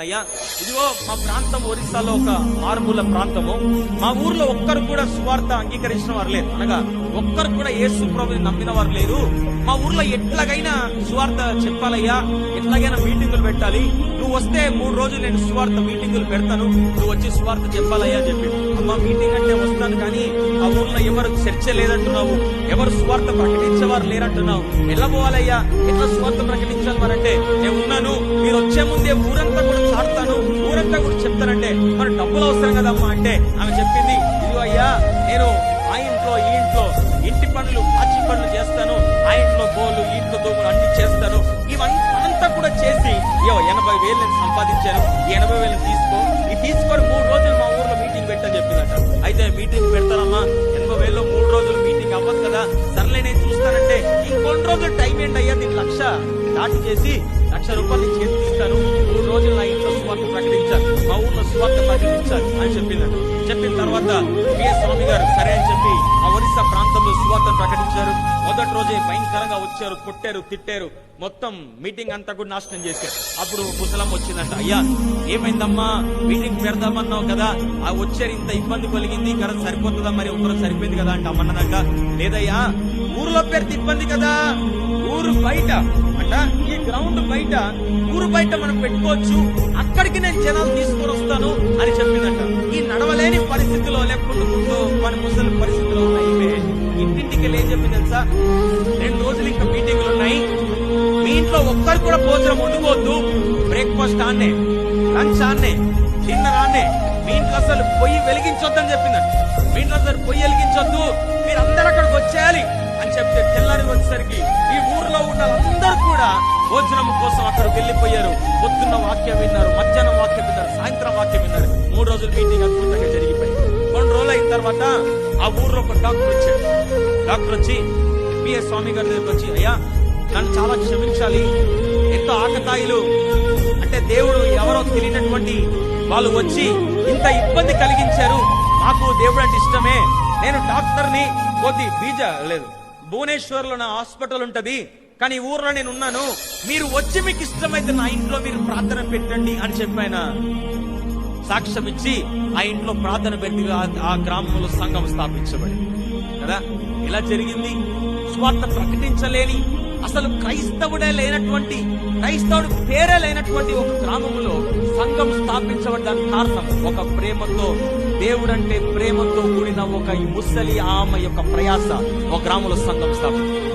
అయ్యా. ఇదిగో మా ప్రాంతం ఒరిస్సాలో ఒక మారుమూల ప్రాంతము. మా ఊర్లో ఒక్కరు కూడా సువార్త అంగీకరించిన వారు లేరు. అనగా ఒక్కరు కూడా యేసు ప్రభుని నమ్మిన వారు లేరు. మా ఊర్లో ఎట్లాగైనా సువార్త చెప్పాలయ్యా. ఎట్లాగైనా మీటింగులు పెట్టాలి. నువ్వు వస్తే మూడు రోజులు నేను సువార్త మీటింగులు పెడతాను. నువ్వు వచ్చి సువార్త చెప్పాలయ్యా చెప్పి. అమ్మ మీటింగ్ అంటే వస్తాను కానీ ఆ ఊర్లో ఎవరు చర్చ లేదంటున్నావు. ఎవరు సువార్త ప్రకటించేవారు లేరంటున్నావు. ఎలా పోవాలయ్యా? ఎట్లా సువార్త ప్రకటించాలి మరంటే నేను ఉన్నాను. మీరు వచ్చే ముందే ఊరంతా డబ్బులు అవసరం కదమ్మా అంటే ఆమె చెప్పింది ఇదిగో అయ్యా నేను ఆ ఇంట్లో ఈ ఇంట్లో ఇంటి పనులు పాచి పనులు చేస్తాను. ఆ ఇంట్లో బోలు ఈ ఇంట్లో దోములు అన్ని చేస్తాను. ఇవన్నీ అంతా కూడా చేసి యో ఎనభై వేలు నేను సంపాదించాను. ఈ ఎనభై వేలు తీసుకో. ఈ తీసుకొని మూడు రోజులు మా ఊర్లో మీటింగ్ పెట్టని చెప్పిందట అయితే మీటింగ్ పెడతానమ్మా. ఎనభై వేలు మూడు రోజులు మీటింగ్ అవ్వదు కదా. సర్లే నేను చూస్తానంటే ఇంకొన్ని రోజులు టైం ఏంటి అయ్యా? దీని లక్ష దాటి చేసి లక్ష రూపాయలు నీ మూడు రోజులు సువార్త ప్రకటించాలి అని చెప్పిందట చెప్పిన తర్వాత పిఎస్ స్వామి గారు సరే అని చెప్పి ఆ ఒరిస్సా ప్రాంతంలో సువార్తను ప్రకటించారు. మొదటి రోజే భయంకరంగా వచ్చారు కొట్టారు తిట్టారు. మొత్తం మీటింగ్ అంతా కూడా నాశనం చేశారు. అప్పుడు ముసలం వచ్చిందంట అయ్యా ఏమైందమ్మా? మీటింగ్ పెడదామన్నావు కదా. ఆ వచ్చారు ఇంత ఇబ్బంది కలిగింది. కదా సరిపోతుందా? మరి ఒకరు సరిపోయింది కదా అంట అమ్మన్నదంట. లేదయ్యా ఊర్లో పెడితే ఇబ్బంది కదా. ఊరు బయట అంట. గ్రౌండ్ బయట ఊరు బయట మనం పెట్టుకోవచ్చు. అక్కడికి నేను జనాలు తీసుకొని వస్తాను అని చెప్పిందంట. ఈ నడవలేని పరిస్థితిలో లేకుండా ముందు మన ముసలి పరిస్థితిలో ఉన్న ఈమె ఇంటింటికి వెళ్ళి ఏం చెప్పింది తెలుసా? రెండు రోజులు ఇంకా మీటింగ్లు ఉన్నాయి. మీ ఇంట్లో ఒక్కరు కూడా భోజనం వండుకోవద్దు. బ్రేక్ఫాస్ట్ ఆన్నే లంచ్ ఆన్నే డిన్నర్ ఆన్నే. మీ ఇంట్లో అసలు పొయ్యి వెలిగించొద్దని చెప్పిందంట. మీ ఇంట్లో అసలు పొయ్యి వెలిగించొద్దు. మీరు అందరూ అక్కడికి వచ్చేయాలి అని చెప్తే తెల్లారి వచ్చేసరికి భోజనం కోసం అక్కడికి వెళ్ళిపోయారు. పొద్దున్న వాక్యం విన్నారు మధ్యాహ్నం వాక్యం విన్నారు సాయంత్రం వాక్యం విన్నారు. మూడు రోజులు మీటింగ్ అద్భుతంగా జరిగిపోయింది కొన్ని రోజులు అయిన తర్వాత ఆ ఊర్లో ఒక డాక్టర్ వచ్చాడు. డాక్టర్ వచ్చి పిఎస్ స్వామి గారి దగ్గరికి వచ్చి అయ్యా నన్ను చాలా క్షమించాలి. ఎంతో ఆకతాయిలు. అంటే దేవుడు ఎవరో తెలియనటువంటి వాళ్ళు వచ్చి ఇంత ఇబ్బంది కలిగించారు. నాకు దేవుడు అంటే ఇష్టమే. నేను డాక్టర్ని కొద్ది బీజ లేదు. భువనేశ్వర్లో నా హాస్పిటల్ ఉంటది. కానీ ఈ ఊర్లో నేను ఉన్నాను. మీరు వచ్చి మీకు ఇష్టమైతే నా ఇంట్లో మీరు ప్రార్థన పెట్టండి అని చెప్పాయన సాక్ష్యం ఇచ్చి ఆ ఇంట్లో ప్రార్థన పెట్టి ఆ- గ్రామంలో సంఘం స్థాపించబడి కదా? ఇలా జరిగింది. స్వార్థ ప్రకటించలేని అసలు క్రైస్తవుడే లేనటువంటి క్రైస్తవుడు పేరే లేనటువంటి ఒక గ్రామంలో సంఘం స్థాపించబడడానికి కారణం ఒక ప్రేమతో దేవుడంటే ప్రేమతో కూడిన ఒక ముసలి ఆమె యొక్క ప్రయాస ఒక గ్రామంలో సంఘం స్థాపించారు